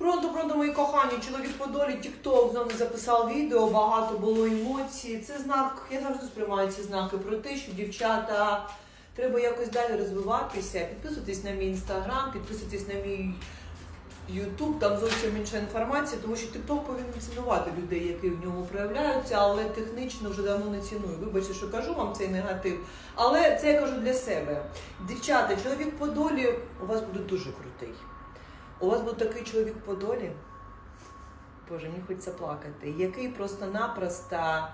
Пронто, пронто, мої кохані, чоловік по долі, тікток знову записав відео, багато було емоцій. Це знак, я завжди сприймаю ці знаки про те, що дівчата треба якось далі розвиватися. Підписуйтесь на мій інстаграм, підписуйтесь на мій Ютуб, там зовсім інша інформація, тому що TikTok повинен цінувати людей, які в ньому проявляються, але технічно вже давно не ціную. Вибачте, що кажу вам цей негатив. Але це я кажу для себе. Дівчата, чоловік по долі у вас буде дуже крутий. У вас буде такий чоловік по долі. Боже, мені хочеться плакати, який просто-напросто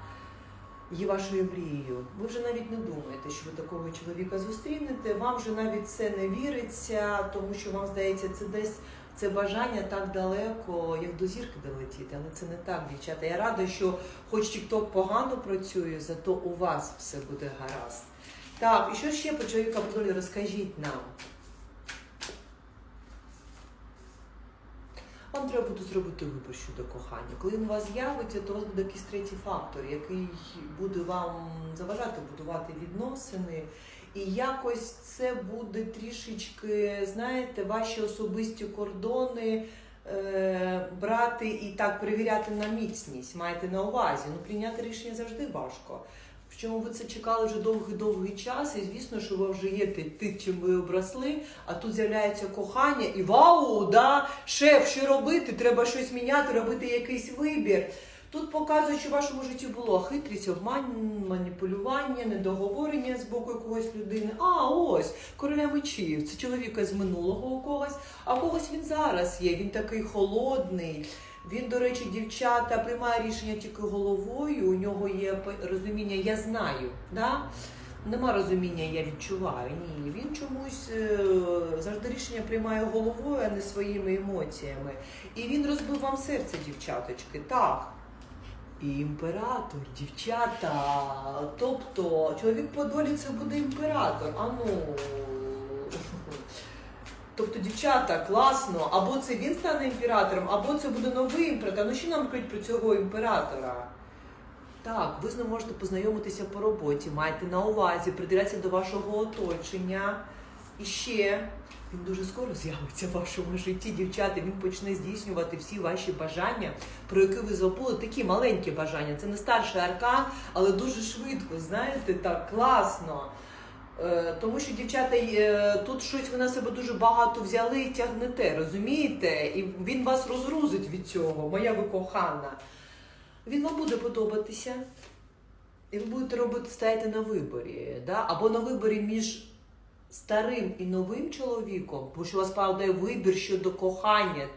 є вашою мрією. Ви вже навіть не думаєте, що ви такого чоловіка зустрінете. Вам вже навіть це не віриться, тому що вам здається, це десь це бажання так далеко, як до зірки долетіти. Але це не так, дівчата. Я рада, що хоч TikTok погано працює, зато у вас все буде гаразд. Так, і що ще по чоловіка по долі розкажіть нам. Вам треба буде зробити вибір щодо кохання. Коли він у вас з'явиться, то у вас буде якийсь третій фактор, який буде вам заважати будувати відносини. І якось це буде трішечки, знаєте, ваші особисті кордони е, брати і так перевіряти на міцність. Маєте на увазі. Ну, прийняти рішення завжди важко. Причому ви це чекали вже довгий-довгий час, і звісно, що ви вже є тим, чим ви обросли, а тут з'являється кохання, і вау, да, шеф, що робити? Треба щось міняти, робити якийсь вибір. Тут показує, що в вашому житті було хитрість, обман, маніпулювання, недоговорення з боку якогось людини. А ось короля мечів. Це чоловіка з минулого у когось, а когось він зараз є. Він такий холодний. Він, до речі, дівчата приймає рішення тільки головою. У нього є розуміння Я знаю. Да? Нема розуміння, я відчуваю. Ні, він чомусь е, завжди рішення приймає головою, а не своїми емоціями. І він розбив вам серце, дівчаточки. Так. І імператор, дівчата. Тобто, чоловік по долі це буде імператор. А ну. Тобто, дівчата, класно, або це він стане імператором, або це буде новий імператор. Ну що нам кажуть про цього імператора? Так, ви з ним можете познайомитися по роботі, майте на увазі, придивляться до вашого оточення. І ще він дуже скоро з'явиться в вашому житті, дівчата. Він почне здійснювати всі ваші бажання, про які ви забули. Такі маленькі бажання. Це не старший аркан, але дуже швидко, знаєте, так класно. Е, Тому що дівчата е, тут щось ви на себе дуже багато взяли і тягнете, розумієте? І він вас розгрузить від цього, моя ви кохана. Він вам буде подобатися. І ви будете робити, стояти на виборі, да? або на виборі між старим і новим чоловіком, бо що у вас падає вибір щодо кохання.